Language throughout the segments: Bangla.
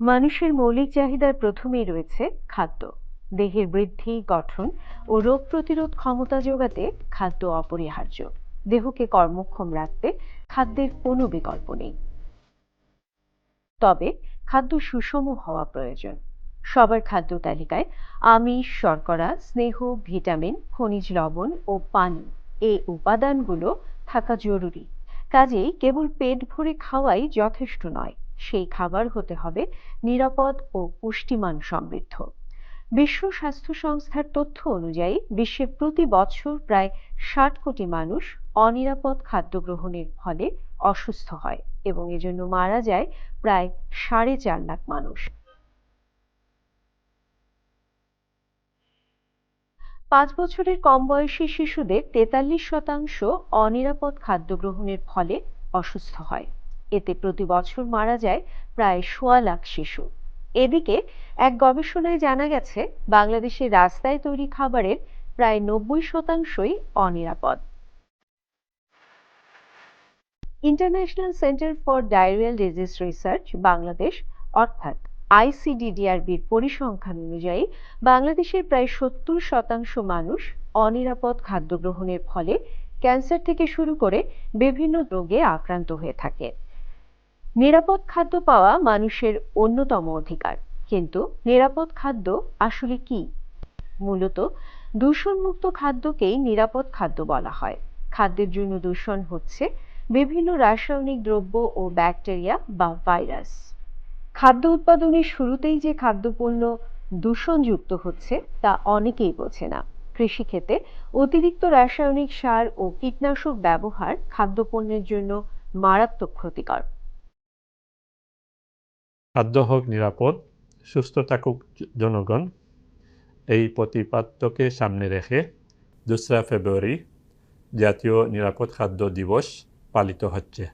মানুষের মৌলিক চাহিদার প্রথমেই রয়েছে খাদ্য। দেহের বৃদ্ধি, গঠন ও রোগ প্রতিরোধ ক্ষমতা যোগাতে খাদ্য অপরিহার্য। দেহকে কর্মক্ষম রাখতে খাদ্যের কোনো বিকল্প নেই। তবে খাদ্য সুষম হওয়া প্রয়োজন। সবার খাদ্য তালিকায় আমিষ, শর্করা, স্নেহ, ভিটামিন, খনিজ লবণ ও পানি এই উপাদানগুলো থাকা জরুরি। কাজেই কেবল পেট ভরে খাওয়াই যথেষ্ট নয়। সেই খাবার হতে হবে নিরাপদ ও পুষ্টিমান সমৃদ্ধ। বিশ্ব স্বাস্থ্য সংস্থার তথ্য অনুযায়ী, বিশ্বে প্রতি বছর প্রায় ষাট কোটি মানুষ অনিরাপদ খাদ্য গ্রহণের ফলে অসুস্থ হয় এবং এজন্য মারা যায় প্রায় সাড়ে চার লাখ মানুষ। পাঁচ বছরের কম বয়সী শিশুদের তেতাল্লিশ শতাংশ অনিরাপদ খাদ্য গ্রহণের ফলে অসুস্থ হয়। এতে প্রতি বছর মারা যায় প্রায় সোয়া লাখ শিশু। এদিকে এক গবেষণায় জানা গেছে, বাংলাদেশের রাস্তায় তৈরি খাবারের প্রায় নব্বই শতাংশই অনিরাপদ। International centre for diarrhoeal disease research, Bangladesh, অর্থাৎ আইসিডিডিআরবির পরিসংখ্যান অনুযায়ী, বাংলাদেশের প্রায় সত্তর শতাংশ মানুষ অনিরাপদ খাদ্য গ্রহণের ফলে ক্যান্সার থেকে শুরু করে বিভিন্ন রোগে আক্রান্ত হয়ে থাকে। নিরাপদ খাদ্য পাওয়া মানুষের অন্যতম অধিকার। কিন্তু নিরাপদ খাদ্য আসলে কি? মূলত দূষণমুক্ত খাদ্যকেই নিরাপদ খাদ্য বলা হয়। খাদ্যের জন্য দূষণ হচ্ছে বিভিন্ন রাসায়নিক দ্রব্য ও ব্যাকটেরিয়া বা ভাইরাস। খাদ্য উৎপাদনের শুরুতেই যে খাদ্যপণ্য দূষণযুক্ত হচ্ছে তা অনেকেই বোঝে না। কৃষিক্ষেত্রে অতিরিক্ত রাসায়নিক সার ও কীটনাশক ব্যবহার খাদ্যপণ্যের জন্য মারাত্মক ক্ষতিকর। খাদ্য হোক নিরাপদ সুস্থ থাকুক জনগণ, এই প্রতিপাদ্যকে সামনে রেখে দোসরা ফেব্রুয়ারি জাতীয় নিরাপদ খাদ্য দিবস পালিত হচ্ছে।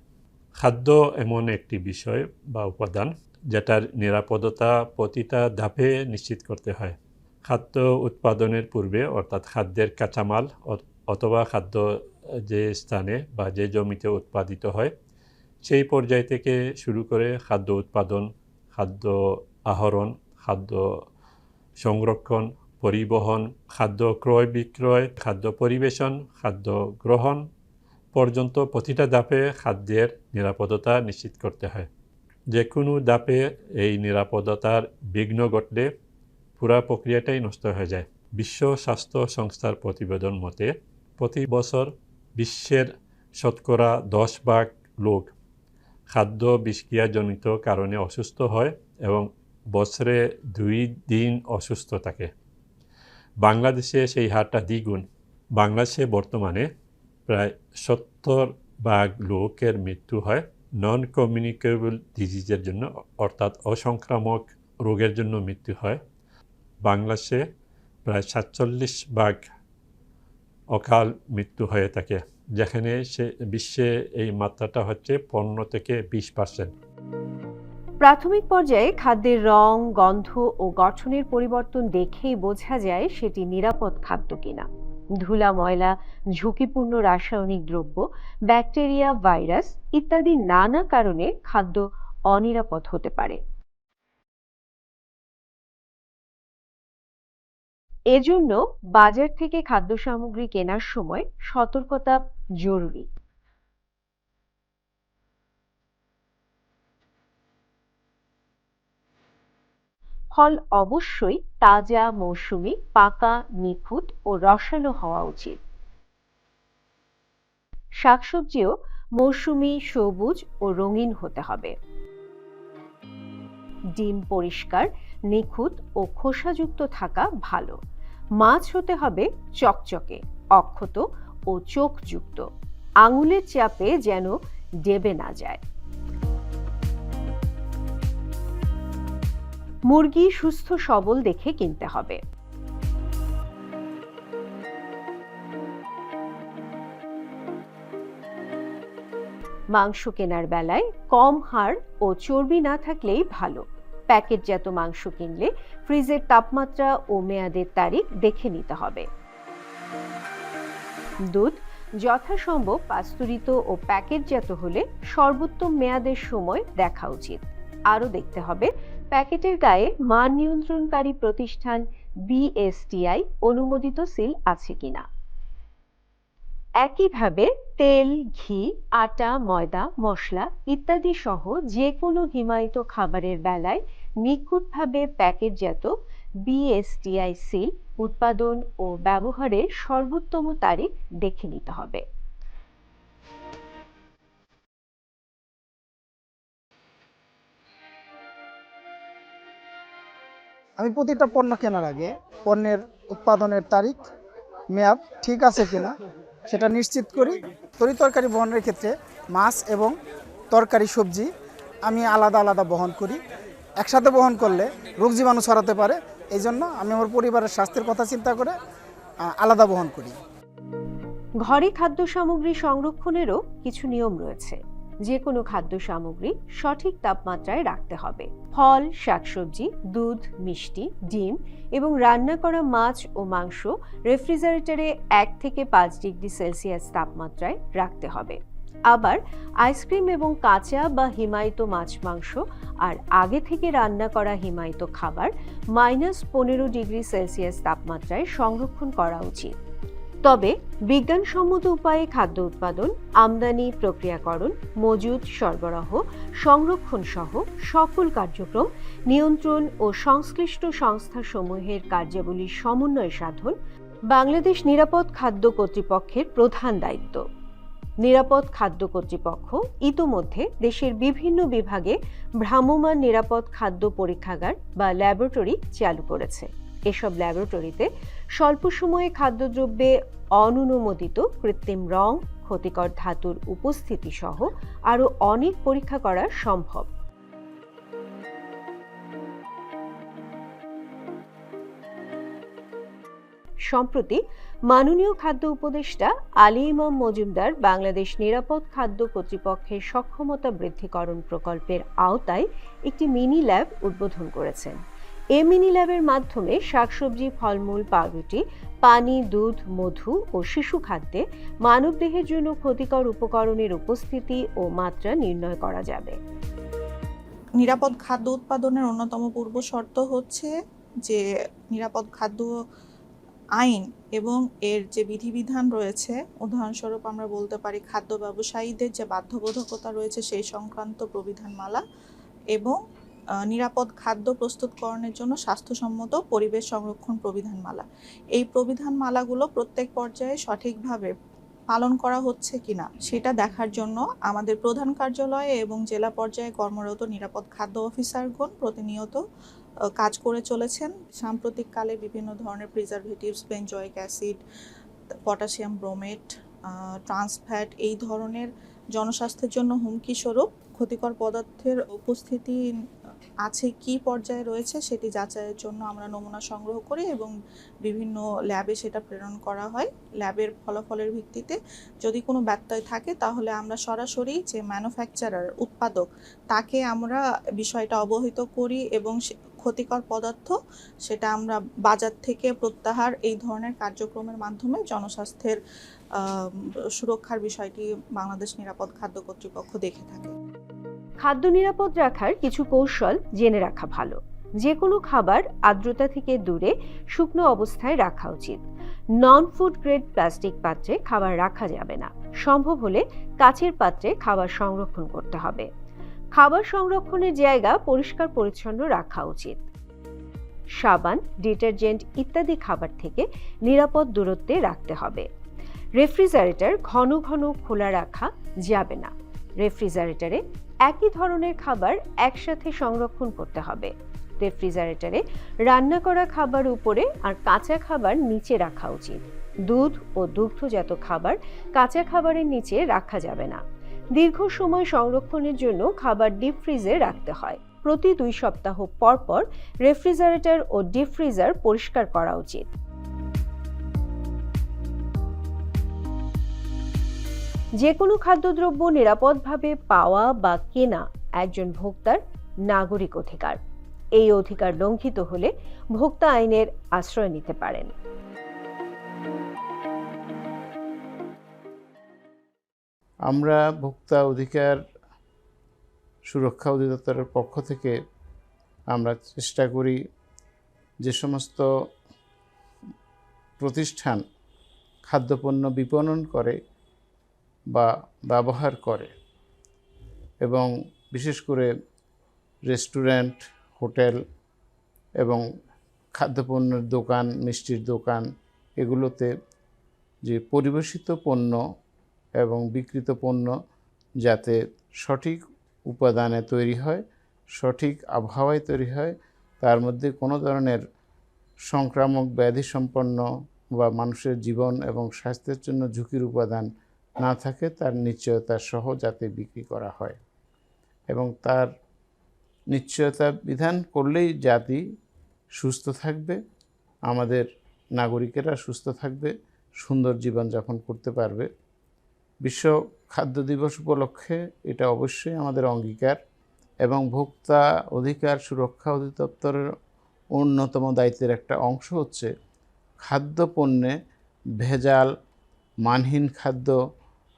খাদ্য এমন একটি বিষয় বা উপাদান যেটার নিরাপদতা প্রতিটা ধাপে নিশ্চিত করতে হয়। খাদ্য উৎপাদনের পূর্বে অর্থাৎ খাদ্যের কাঁচামাল অথবা খাদ্য যে স্থানে বা যে জমিতে উৎপাদিত হয়, সেই পর্যায় থেকে শুরু করে খাদ্য উৎপাদন খাদ্য আহরণ, খাদ্য সংরক্ষণ, পরিবহন, খাদ্য ক্রয় বিক্রয়, খাদ্য পরিবেশন, খাদ্য গ্রহণ পর্যন্ত প্রতিটা দাপে খাদ্যের নিরাপদতা নিশ্চিত করতে হয়। যে কোনো দাপে এই নিরাপদতার বিঘ্ন ঘটলে পুরা প্রক্রিয়াটাই নষ্ট হয়ে যায়। বিশ্ব স্বাস্থ্য সংস্থার প্রতিবেদন মতে, প্রতি বছর বিশ্বের শতকরা দশ ভাগ লোক খাদ্য বিষক্রিয়াজনিত কারণে অসুস্থ হয় এবং বছরে দুই দিন অসুস্থ থাকে। বাংলাদেশে সেই হারটা দ্বিগুণ। বাংলাদেশে বর্তমানে প্রায় সত্তর ভাগ লোকের মৃত্যু হয় নন কমিউনিকেবল ডিজিজের জন্য অর্থাৎ অসংক্রামক রোগের জন্য মৃত্যু হয়। বাংলাদেশে প্রায় সাতচল্লিশ ভাগ অকাল মৃত্যু হয়ে থাকে। যেখানে সে বিশ্বে এই মাত্রাটা হচ্ছে পনেরো থেকে বিশ পার্সেন্ট প্রাথমিক পর্যায়ে খাদ্যের রং, গন্ধ ও গঠনের পরিবর্তন দেখেই বোঝা যায় সেটি নিরাপদ খাদ্য কিনা। ধুলা, ময়লা, ঝুঁকিপূর্ণ রাসায়নিক দ্রব্য, ব্যাকটেরিয়া, ভাইরাস ইত্যাদি নানা কারণে খাদ্য অনিরাপদ হতে পারে। এজন্য বাজার থেকে খাদ্য সামগ্রী কেনার সময় সতর্কতা জরুরি। ফল অবশ্যই তাজা মৌসুমী, পাকা, নিখুঁত ও রসালো হওয়া উচিত। শাকসবজিও মৌসুমী, সবুজ ও রঙিন হতে হবে। ডিম পরিষ্কার নিখুঁত ও খোসাযুক্ত থাকা ভালো। মাছ হতে হবে চকচকে, অক্ষত ও চোখযুক্ত। আঙুলের চাপে যেন ডেবে না যায়। মুরগি সুস্থ সবল দেখে কিনতে হবে। মাংস কেনার বেলায় কম হাড় ও চর্বি না থাকলেই ভালো। প্যাকেটজাত মাংস কিনলে ফ্রিজের তাপমাত্রা ও মেয়াদের তারিখ দেখে নিতে হবে। দুধ যথাসম্ভব পাস্তুরিত ও প্যাকেটজাত হলে সর্বোত্তম মেয়াদের সময় দেখা উচিত। আরও দেখতে হবে, প্যাকেটের গায়ে মান নিয়ন্ত্রণকারী প্রতিষ্ঠান বিএসটিআই অনুমোদিত সিল আছে কিনা। একইভাবে তেল, ঘি, আটা, ময়দা, মশলা ইত্যাদি সহ যে কোনো হিমায়িত খাবারের বেলায় নিখুঁতভাবে প্যাকেটজাত বিএসটিআই সিল উৎপাদন ও ব্যবহারের সর্বোত্তম তারিখ দেখে নিতে হবে। আমি প্রতিটা পণ্য কেনার আগে পণ্যের উৎপাদনের তারিখ, মেয়াদ ঠিক আছে কিনা সেটা নিশ্চিত করি। তরি তরকারি বহনের ক্ষেত্রে মাছ এবং তরকারি সবজি আমি আলাদা আলাদা বহন করি। একসাথে বহন করলে রোগ জীবাণু ছড়াতে পারে। এই জন্য আমি আমার পরিবারের স্বাস্থ্যের কথা চিন্তা করে আলাদা বহন করি। ঘরে খাদ্য সামগ্রী সংরক্ষণেরও কিছু নিয়ম রয়েছে। যে কোনো খাদ্য সামগ্রী সঠিক তাপমাত্রায় রাখতে হবে। ফল, শাকসবজি, দুধ, মিষ্টি, ডিম এবং রান্না করা মাছ ও মাংস রেফ্রিজারেটরে এক থেকে পাঁচ ডিগ্রি সেলসিয়াস তাপমাত্রায় রাখতে হবে। আবার আইসক্রিম এবং কাঁচা বা হিমায়িত মাছ মাংস আর আগে থেকে রান্না করা হিমায়িত খাবার মাইনাস পনেরো ডিগ্রি সেলসিয়াস তাপমাত্রায় সংরক্ষণ করা উচিত। তবে বিজ্ঞানসম্মত উপায়ে খাদ্য উৎপাদন, আমদানি প্রক্রিয়াকরণ মজুদ সরবরাহ, সংরক্ষণ সহ সকল কার্যক্রম, নিয়ন্ত্রণ ও সংশ্লিষ্ট সংস্থাসমূহের কার্যাবলীর সমন্বয় সাধন বাংলাদেশ নিরাপদ খাদ্য কর্তৃপক্ষের প্রধান দায়িত্ব। নিরাপদ খাদ্য কর্তৃপক্ষ ইতোমধ্যে দেশের বিভিন্ন বিভাগে ভ্রাম্যমাণ নিরাপদ খাদ্য পরীক্ষাগার বা ল্যাবরেটরি চালু করেছে। এসব ল্যাবরেটরিতে স্বল্প সময়ে খাদ্যদ্রব্যে অননুমোদিত কৃত্রিম রং, ক্ষতিকর ধাতুর উপস্থিতি সহ আরও অনেক পরীক্ষা করা সম্ভব। সম্প্রতি মাননীয় খাদ্য উপদেষ্টা আলী ইমাম মজুমদার বাংলাদেশ নিরাপদ খাদ্য কর্তৃপক্ষের সক্ষমতা বৃদ্ধিকরণ প্রকল্পের আওতায় একটি মিনি ল্যাব উদ্বোধন করেছেন। এ মিনি ল্যাবের মাধ্যমে শাকসবজি, ফলমূল, পাউরুটি, পানি, দুধ, মধু ও শিশু খাদ্যে মানবদেহের জন্য ক্ষতিকর উপকরণের উপস্থিতি ও মাত্রা নির্ণয় করা যাবে। নিরাপদ খাদ্য উৎপাদনের অন্যতম পূর্ব শর্ত হচ্ছে যে নিরাপদ খাদ্য আইন এবং এর যে বিধিবিধান রয়েছে, উদাহরণস্বরূপ আমরা বলতে পারি খাদ্য ব্যবসায়ীদের যে বাধ্যবাধকতা রয়েছে সেই সংক্রান্ত প্রবিধানমালা এবং নিরাপদ খাদ্য প্রস্তুতকরণের জন্য স্বাস্থ্যসম্মত পরিবেশ সংরক্ষণ প্রবিধানমালা। এই প্রবিধানমালাগুলো প্রত্যেক পর্যায়ে সঠিকভাবে পালন করা হচ্ছে কিনা সেটা দেখার জন্য আমাদের প্রধান কার্যালয়ে এবং জেলা পর্যায়ে কর্মরত নিরাপদ খাদ্য অফিসারগণ প্রতিনিয়ত কাজ করে চলেছেন। সাম্প্রতিককালে বিভিন্ন ধরনের preservatives benzoic acid potassium bromate trans fat এই ধরনের জনস্বাস্থ্যের জন্য হুমকি স্বরূপ ক্ষতিকর পদার্থের উপস্থিতি আছে কি পর্যায়ে রয়েছে সেটি যাচাইয়ের জন্য আমরা নমুনা সংগ্রহ করি এবং বিভিন্ন ল্যাবে সেটা প্রেরণ করা হয়। ল্যাবের ফলাফলের ভিত্তিতে যদি কোনো ব্যত্যয় থাকে তাহলে আমরা সরাসরি যে ম্যানুফ্যাকচারার উৎপাদক, তাকে আমরা বিষয়টা অবহিত করি এবং ক্ষতিকর পদার্থ, সেটা আমরা বাজার থেকে প্রত্যাহার এই ধরনের কার্যক্রমের মাধ্যমে জনস্বাস্থ্যের সুরক্ষার বিষয়টি বাংলাদেশ নিরাপদ খাদ্য কর্তৃপক্ষ দেখে থাকে। খাদ্য নিরাপদ রাখার কিছু কৌশল জেনে রাখা ভালো। যে কোনো খাবার আর্দ্রতা থেকে দূরে, শুকনো অবস্থায় রাখা উচিত। নন ফুড গ্রেড প্লাস্টিক পাত্রে খাবার রাখা যাবে না। সম্ভব হলে কাছের পাত্রে খাবার সংরক্ষণ করতে হবে। খাবার সংরক্ষণের জায়গা পরিষ্কার পরিচ্ছন্ন রাখা উচিত। সাবান, ডিটারজেন্ট ইত্যাদি খাবার থেকে নিরাপদ দূরত্বে রাখতে হবে। রেফ্রিজারেটর ঘন ঘন খোলা রাখা যাবে না। রেফ্রিজারেটরে একই ধরনের খাবার একসাথে সংরক্ষণ করতে হবে। রেফ্রিজারেটরে রান্না করা খাবার উপরে আর কাঁচা খাবার নিচে রাখা উচিত। দুধ ও দুগ্ধজাত খাবার কাঁচা খাবারের নিচে রাখা যাবে না। দীর্ঘ সময় সংরক্ষণের জন্য খাবার ডিপ ফ্রিজে রাখতে হয়। প্রতি দুই সপ্তাহ পর পর রেফ্রিজারেটর ও ডিপ ফ্রিজার পরিষ্কার করা উচিত। যে কোনো খাদ্যদ্রব্য নিরাপদভাবে পাওয়া বা কেনা একজন ভোক্তার নাগরিক অধিকার। এই অধিকার লঙ্ঘিত হলে ভোক্তা আইনের আশ্রয় নিতে পারেন। আমরা ভোক্তা অধিকার সুরক্ষা অধিদপ্তরের পক্ষ থেকে আমরা চেষ্টা করি যে সমস্ত প্রতিষ্ঠান খাদ্যপণ্য বিপণন করে বা ব্যবহার করে এবং বিশেষ করে রেস্টুরেন্ট, হোটেল এবং খাদ্যপণ্যের দোকান, মিষ্টির দোকান, এগুলোতে যে পরিবেশিত পণ্য এবং বিকৃত পণ্য যাতে সঠিক উপাদানে তৈরি হয়, সঠিক আবহাওয়ায় তৈরি হয়, তার মধ্যে কোনো ধরনের সংক্রামক ব্যাধি সম্পন্ন বা মানুষের জীবন এবং স্বাস্থ্যের জন্য ঝুঁকির উপাদান না থাকে, তার নিশ্চয়তা সহ যাতে বিক্রি করা হয়। এবং তার নিশ্চয়তা বিধান করলেই জাতি সুস্থ থাকবে, আমাদের নাগরিকেরা সুস্থ থাকবে, সুন্দর জীবনযাপন করতে পারবে। বিশ্ব খাদ্য দিবস উপলক্ষে এটা অবশ্যই আমাদের অঙ্গীকার এবং ভোক্তা অধিকার সুরক্ষা অধিদপ্তরের অন্যতম দায়িত্বের একটা অংশ হচ্ছে খাদ্য পণ্যে ভেজাল, মানহীন খাদ্য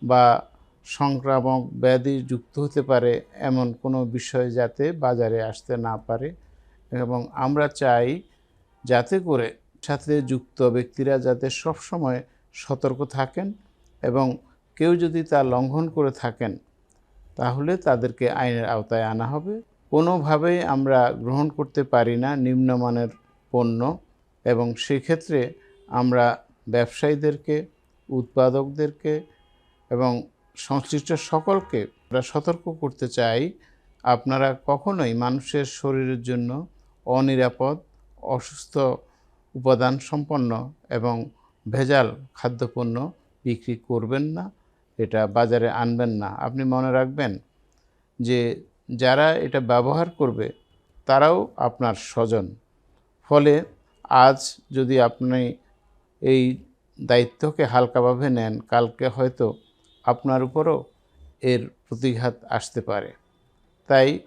বা সংক্রামক ব্যাধি যুক্ত হতে পারে এমন কোনো বিষয় যাতে বাজারে আসতে না পারে এবং আমরা চাই যাতে করে সাথে যুক্ত ব্যক্তিরা যাতে সবসময় সতর্ক থাকেন এবং কেউ যদি তা লঙ্ঘন করে থাকেন, তাহলে তাদেরকে আইনের আওতায় আনা হবে। কোনোভাবেই আমরা গ্রহণ করতে পারি না নিম্নমানের পণ্য এবং সেক্ষেত্রে আমরা ব্যবসায়ীদেরকে, উৎপাদকদেরকে এবং সংশ্লিষ্ট সকলকে আমরা সতর্ক করতে চাই। আপনারা কখনোই মানুষের শরীরের জন্য অনিরাপদ, অসুস্থ উপাদান সম্পন্ন এবং ভেজাল খাদ্যপণ্য বিক্রি করবেন না। এটা বাজারে আনবেন না। আপনি মনে রাখবেন যে যারা এটা ব্যবহার করবে, তারাও আপনার স্বজন। ফলে আজ যদি আপনি এই দায়িত্বকে হালকাভাবে নেন, কালকে হয়তো আপনার উপরও এর প্রতিঘাত আসতে পারে। তাই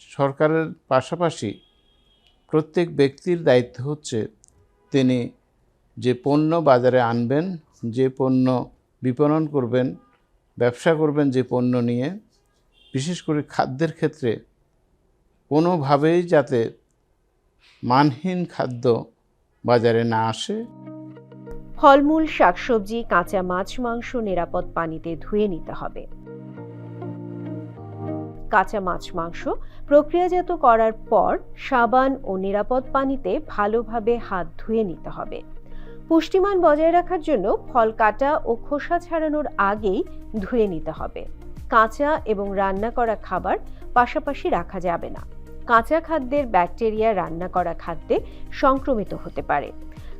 সরকারের পাশাপাশি প্রত্যেক ব্যক্তির দায়িত্ব হচ্ছে তিনি যে পণ্য বাজারে আনবেন, যে পণ্য বিপণন করবেন, ব্যবসা করবেন যে পণ্য নিয়ে, বিশেষ করে খাদ্যের ক্ষেত্রে কোনোভাবেই যাতে মানহীন খাদ্য বাজারে না আসে। ফলমূল, শাকসবজি, কাঁচা মাছ, মাংস নিরাপদ পানিতে ধুয়ে নিতে হবে। কাঁচা মাছ, মাংস প্রক্রিয়াজাত করার পর সাবান ও নিরাপদ পানিতে ভালোভাবে হাত ধুয়ে নিতে হবে। পুষ্টিমান বজায় রাখার জন্য ফল কাটা ও খোসা ছাড়ানোর আগেই ধুয়ে নিতে হবে। কাঁচা এবং রান্না করা খাবার পাশাপাশি রাখা যাবে না। কাঁচা খাদ্যের ব্যাকটেরিয়া রান্না করা খাদ্যে সংক্রমিত হতে পারে।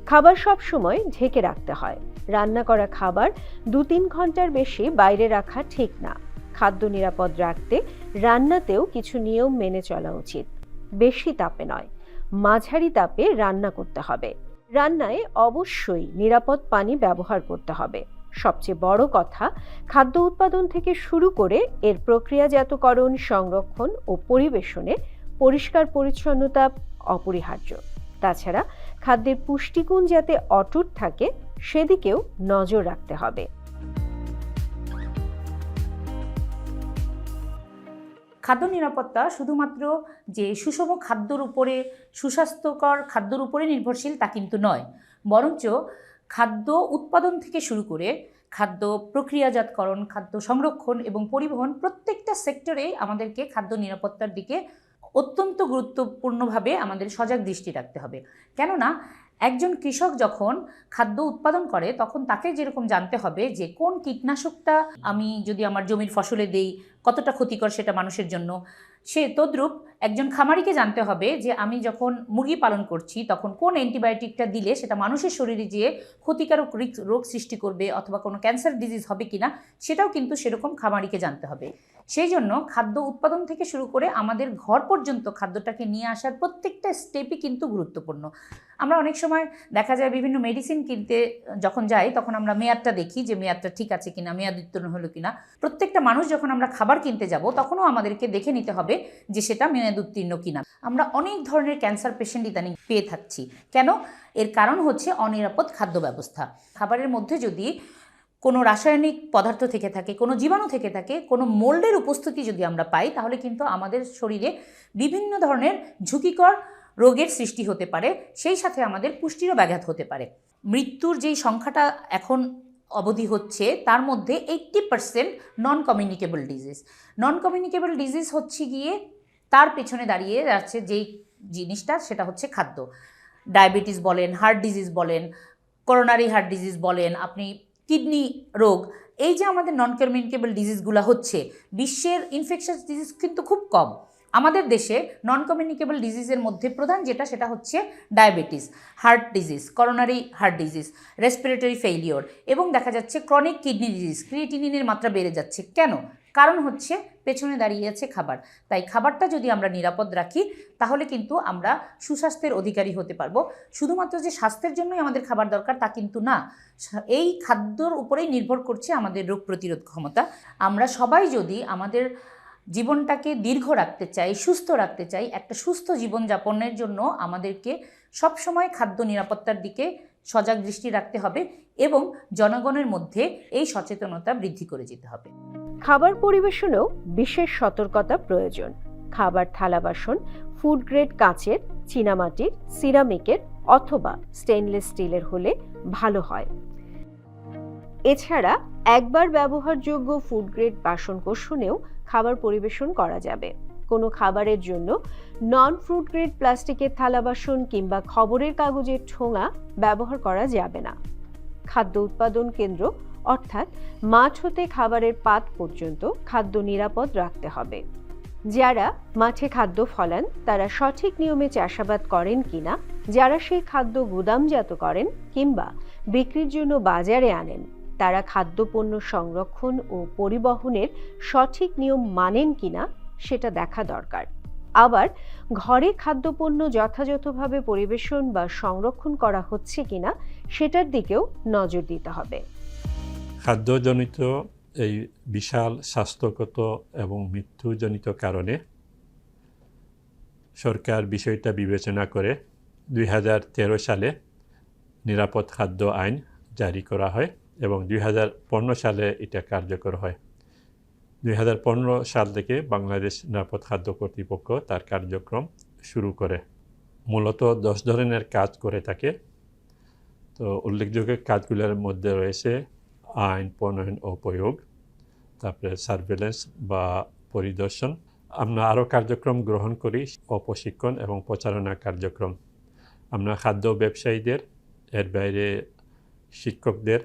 খাবার সব সময় ঢেকে রাখতে হয়। রান্না করা খাবার দু তিন ঘণ্টার বেশি বাইরে রাখা ঠিক না। খাদ্য নিরাপদ রাখতে রান্নাতেও কিছু নিয়ম মেনে চলা উচিত। বেশি তাপে নয়, মাঝারি তাপে রান্না করতে হবে। রান্নায় অবশ্যই নিরাপদ পানি ব্যবহার করতে হবে। সবচেয়ে বড় কথা, খাদ্য উৎপাদন থেকে শুরু করে এর প্রক্রিয়াজাতকরণ, সংরক্ষণ ও পরিবেশনে পরিষ্কার পরিচ্ছন্নতা অপরিহার্য। তাছাড়া, খাদ্যের পুষ্টিগুণ যাতে অটুট থাকে, সেদিকেও নজর রাখতে হবে। খাদ্য নিরাপত্তা শুধুমাত্র যে সুষম খাদ্যর উপরে, সুস্বাস্থ্যকর খাদ্যর উপরে নির্ভরশীল তা কিন্তু নয়। বরঞ্চ খাদ্য উৎপাদন থেকে শুরু করে খাদ্য প্রক্রিয়াজাতকরণ, খাদ্য সংরক্ষণ এবং পরিবহন প্রত্যেকটা সেক্টরে আমাদেরকে খাদ্য নিরাপত্তার দিকে অত্যন্ত গুরুত্বপূর্ণভাবে আমাদের সজাগ দৃষ্টি রাখতে হবে। কেননা একজন কৃষক যখন খাদ্য উৎপাদন করে, তখন তাকে যেরকম জানতে হবে যে কোন কীটনাশকটা আমি যদি আমার জমির ফসলে দেই, কতটা ক্ষতিকর সেটা মানুষের জন্য, সে তদ্রূপ একজন খামারিকে জানতে হবে যে আমি যখন মুরগি পালন করছি, তখন কোন অ্যান্টিবায়োটিকটা দিলে সেটা মানুষের শরীরে যেয়ে ক্ষতিকারক রিক- রোগ সৃষ্টি করবে অথবা কোনো ক্যান্সার ডিজিজ হবে কিনা, সেটাও কিন্তু সেরকম খামারিকে জানতে হবে। সেই জন্য খাদ্য উৎপাদন থেকে শুরু করে আমাদের ঘর পর্যন্ত খাদ্যটাকে নিয়ে আসার প্রত্যেকটা স্টেপই কিন্তু গুরুত্বপূর্ণ। আমরা অনেক সময় দেখা যায় বিভিন্ন মেডিসিন কিনতে যখন যাই, তখন আমরা মেয়াদটা দেখি যে মেয়াদটা ঠিক আছে কিনা, মেয়াদ উত্তীর্ণ হলো কিনা। প্রত্যেকটা মানুষ যখন আমরা খাবার কিনতে যাব, তখনও আমাদেরকে দেখে নিতে হবে যে সেটা মেয়াদ উত্তীর্ণ কিনা। আমরা অনেক ধরনের ক্যান্সার পেশেন্ট ইদানিং পেয়ে থাকছি। কেন? এর কারণ হচ্ছে অনিরাপদ খাদ্য ব্যবস্থা। খাবারের মধ্যে যদি কোনো রাসায়নিক পদার্থ থেকে থাকে, কোনো জীবাণু থেকে থাকে, কোনো মোল্ডের উপস্থিতি যদি আমরা পাই, তাহলে কিন্তু আমাদের শরীরে বিভিন্ন ধরনের ঝুঁকিকর রোগের সৃষ্টি হতে পারে। সেই সাথে আমাদের পুষ্টিরও ব্যাঘাত হতে পারে। মৃত্যুর যেই সংখ্যাটা এখন অবধি হচ্ছে, তার মধ্যে eighty percent non communicable disease non communicable disease হচ্ছে গিয়ে তার পেছনে দাঁড়িয়ে যাচ্ছে যেই জিনিসটা, সেটা হচ্ছে খাদ্য। ডায়াবেটিস বলেন, হার্ট ডিজিজ বলেন, করোনারি হার্ট ডিজিজ বলেন, আপনি কিডনি রোগ, এই যে আমাদের নন কমিউনিকেবল ডিজিজগুলো হচ্ছে, বিশ্বের ইনফেকশাস ডিজিজ কিন্তু খুব কম। আমাদের দেশে নন কমিউনিকেবল ডিজিজের মধ্যে প্রধান যেটা, সেটা হচ্ছে diabetes, heart disease, coronary heart disease respiratory failure এবং দেখা যাচ্ছে ক্রনিক কিডনি ডিজিজ ক্রিয়েটিনিনের মাত্রা বেড়ে যাচ্ছে। কেন? কারণ হচ্ছে পেছনে দাঁড়িয়ে আছে খাবার। তাই খাবারটা যদি আমরা নিরাপদ রাখি, তাহলে কিন্তু আমরা সুস্বাস্থ্যের অধিকারী হতে পারব। শুধুমাত্র যে স্বাস্থ্যের জন্যই আমাদের খাবার দরকার তা কিন্তু না। এই খাদ্যর উপরেই নির্ভর করছে আমাদের রোগ প্রতিরোধ ক্ষমতা। আমরা সবাই যদি আমাদের জীবনটাকে দীর্ঘ রাখতে চাই, সুস্থ রাখতে চাই, একটা সুস্থ জীবনযাপনের জন্য আমাদেরকে সবসময় খাদ্য নিরাপত্তার দিকে সজাগ দৃষ্টি রাখতে হবে এবং জনগণের মধ্যে এই সচেতনতা বৃদ্ধি করে যেতে হবে। খাবার পরিবেশনেও বিশেষ সতর্কতা প্রয়োজন। খাবার থালা বাসন ফুড গ্রেড কাঁচের চীনামাটির সিরামিকের অথবা স্টেনলেস স্টিলের হলে ভালো হয়। এছাড়া একবার ব্যবহারযোগ্য ফুড গ্রেড বাসনকোসনেও খাবার পরিবেশন করা যাবে। কোনো খাবারের জন্য নন ফ্রুট গ্রেড প্লাস্টিকের থালা বাসন কিংবা খবরের কাগজের ঠোঙা ব্যবহার করা যাবে না। খাদ্য উৎপাদন কেন্দ্র অর্থাৎ মাঠ হতে খাবারের পাত পর্যন্ত খাদ্য নিরাপদ রাখতে হবে। যারা মাঠে খাদ্য ফলান, তারা সঠিক নিয়মে চাষাবাদ করেন কিনা, যারা সেই খাদ্য গুদামজাত করেন কিংবা বিক্রির জন্য বাজারে আনেন, তারা খাদ্যপণ্য সংরক্ষণ ও পরিবহনের সঠিক নিয়ম মানেন কিনা, সেটা দেখা দরকার। আবার, ঘরে খাদ্যপণ্য যথাযথভাবে পরিবেশন বা সংরক্ষণ করা হচ্ছে কিনা, সেটার দিকেও নজর দিতে হবে। খাদ্যজনিত এই বিশাল স্বাস্থ্যগত এবং মৃত্যুজনিত কারণে সরকার বিষয়টা বিবেচনা করে দুই হাজার তেরো সালে নিরাপদ খাদ্য আইন জারি করা হয় এবং দুই হাজার পনেরো সালে এটা কার্যকর হয়। দুই হাজার পনেরো সাল থেকে বাংলাদেশ নিরাপদ খাদ্য কর্তৃপক্ষ তার কার্যক্রম শুরু করে। মূলত দশ ধরনের কাজ করে থাকে। তো উল্লেখযোগ্য কাজগুলোর মধ্যে রয়েছে আইন, প্রণয়ন ও প্রয়োগ, তারপরে সার্ভেলেন্স বা পরিদর্শন। আমরা আরও কার্যক্রম গ্রহণ করি ও প্রশিক্ষণ এবং প্রচারণা কার্যক্রম। আমরা খাদ্য ব্যবসায়ীদের, এর বাইরে শিক্ষকদের,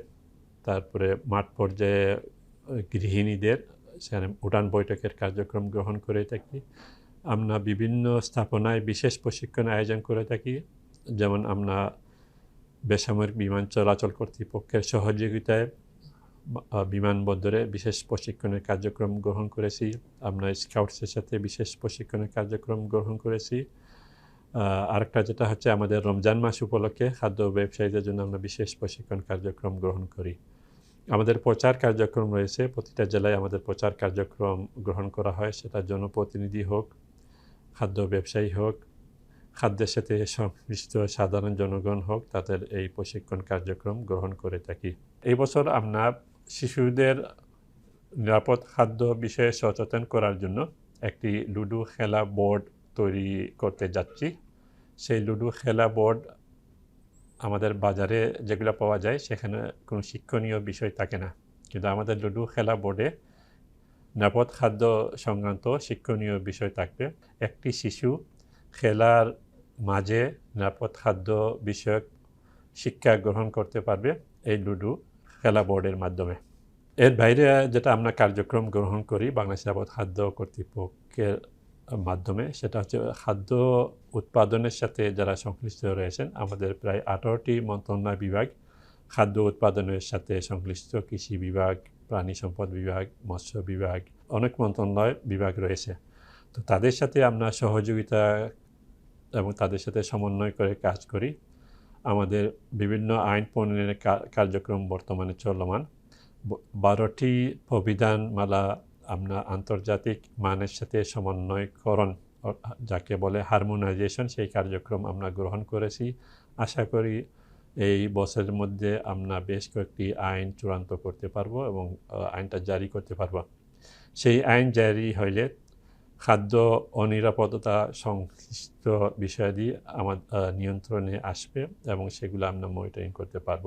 তারপরে মাঠ পর্যায়ে গৃহিণীদের, সেখানে উড়ান বৈঠকের কার্যক্রম গ্রহণ করে থাকি। আমরা বিভিন্ন স্থাপনায় বিশেষ প্রশিক্ষণ আয়োজন করে থাকি। যেমন আমরা বেসামরিক বিমান চলাচল কর্তৃপক্ষের সহযোগিতায় বিমানবন্দরে বিশেষ প্রশিক্ষণের কার্যক্রম গ্রহণ করেছি। আমরা স্কাউটসের সাথে বিশেষ প্রশিক্ষণের কার্যক্রম গ্রহণ করেছি। আরেকটা যেটা হচ্ছে আমাদের রমজান মাস উপলক্ষে খাদ্য ব্যবসায়ীদের জন্য আমরা বিশেষ প্রশিক্ষণ কার্যক্রম গ্রহণ করি। আমাদের প্রচার কার্যক্রম রয়েছে। প্রতিটা জেলায় আমাদের প্রচার কার্যক্রম গ্রহণ করা হয়। সেটা জনপ্রতিনিধি হোক, খাদ্য ব্যবসায়ী হোক, খাদ্যের সাথে সংশ্লিষ্ট সাধারণ জনগণ হোক, তাদের এই প্রশিক্ষণ কার্যক্রম গ্রহণ করে থাকি। এই বছর আমরা শিশুদের নিরাপদ খাদ্য বিষয়ে সচেতন করার জন্য একটি লুডো খেলা বোর্ড তৈরি করতে যাচ্ছি। সেই লুডো খেলা বোর্ড আমাদের বাজারে যেগুলো পাওয়া যায়, সেখানে কোনো শিক্ষণীয় বিষয় থাকে না। কিন্তু আমাদের লুডো খেলা বোর্ডে নিরাপদ খাদ্য সংক্রান্ত শিক্ষণীয় বিষয় থাকবে। একটি শিশু খেলার মাঝে নিরাপদ খাদ্য বিষয়ক শিক্ষা গ্রহণ করতে পারবে। এই লুডো খেলা বোর্ডের মাধ্যমে। এর বাইরে যেটা আমরা কার্যক্রম গ্রহণ করি, বাংলাদেশ নিরাপদ খাদ্য কর্তৃপক্ষের মাধ্যমে, সেটা হচ্ছে খাদ্য উৎপাদনের সাথে যারা সংশ্লিষ্ট রয়েছেন, আমাদের প্রায় আঠারোটি মন্ত্রণালয় বিভাগ, খাদ্য উৎপাদনের সাথে সংশ্লিষ্ট কৃষি বিভাগ, প্রাণী সম্পদ বিভাগ, মৎস্য বিভাগ, অনেক মন্ত্রণালয় বিভাগ রয়েছে। তো তাদের সাথে আমরা সহযোগিতা এবং তাদের সাথে সমন্বয় করে কাজ করি। আমাদের বিভিন্ন আইন প্রণয়নের কার্যক্রম বর্তমানে চলমান। বারোটি অভিধানমালা আমরা আন্তর্জাতিক মানের সাথে সমন্বয়করণ যাকে বলে হারমোনাইজেশন, সেই কার্যক্রম আমরা গ্রহণ করেছি। আশা করি এই বছরের মধ্যে আমরা বেশ কয়েকটি আইন চূড়ান্ত করতে পারব এবং আইনটা জারি করতে পারব। সেই আইন জারি হইলে খাদ্য অনিরাপদতা সংশ্লিষ্ট বিষয়াদি আমার নিয়ন্ত্রণে আসবে এবং সেগুলো আমরা মনিটরিং করতে পারব।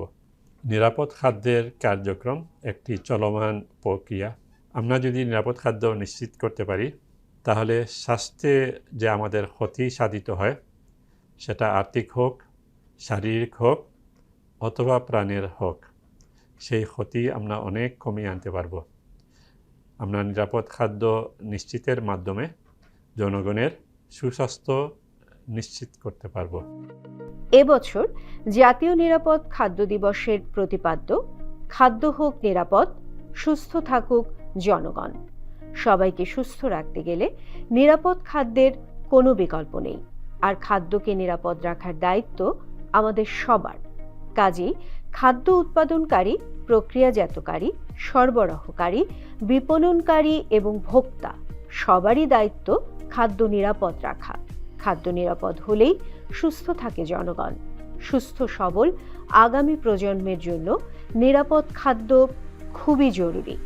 নিরাপদ খাদ্যের কার্যক্রম একটি চলমান প্রক্রিয়া। আমরা যদি নিরাপদ খাদ্য নিশ্চিত করতে পারি, তাহলে স্বাস্থ্যে যে আমাদের ক্ষতি সাধিত হয়, সেটা আর্থিক হোক, শারীরিক হোক, অথবা প্রাণের হোক, সেই ক্ষতি আমরা অনেক কমিয়ে আনতে পারব। আমরা নিরাপদ খাদ্য নিশ্চিতের মাধ্যমে জনগণের সুস্বাস্থ্য নিশ্চিত করতে পারব। এবছর জাতীয় নিরাপদ খাদ্য দিবসের প্রতিপাদ্য, খাদ্য হোক নিরাপদ, সুস্থ থাকুক জনগণ। সবাইকে সুস্থ রাখতে গেলে নিরাপদ খাদ্যের কোনো বিকল্প নেই। আর খাদ্যকে নিরাপদ রাখার দায়িত্ব আমাদের সবার। কাজেই খাদ্য উৎপাদনকারী, প্রক্রিয়াজাতকারী, সরবরাহকারী, বিপণনকারী এবং ভোক্তা সবারই দায়িত্ব খাদ্য নিরাপদ রাখা। খাদ্য নিরাপদ হলেই সুস্থ থাকে জনগণ। সুস্থ, সবল আগামী প্রজন্মের জন্য নিরাপদ খাদ্য খুবই জরুরি।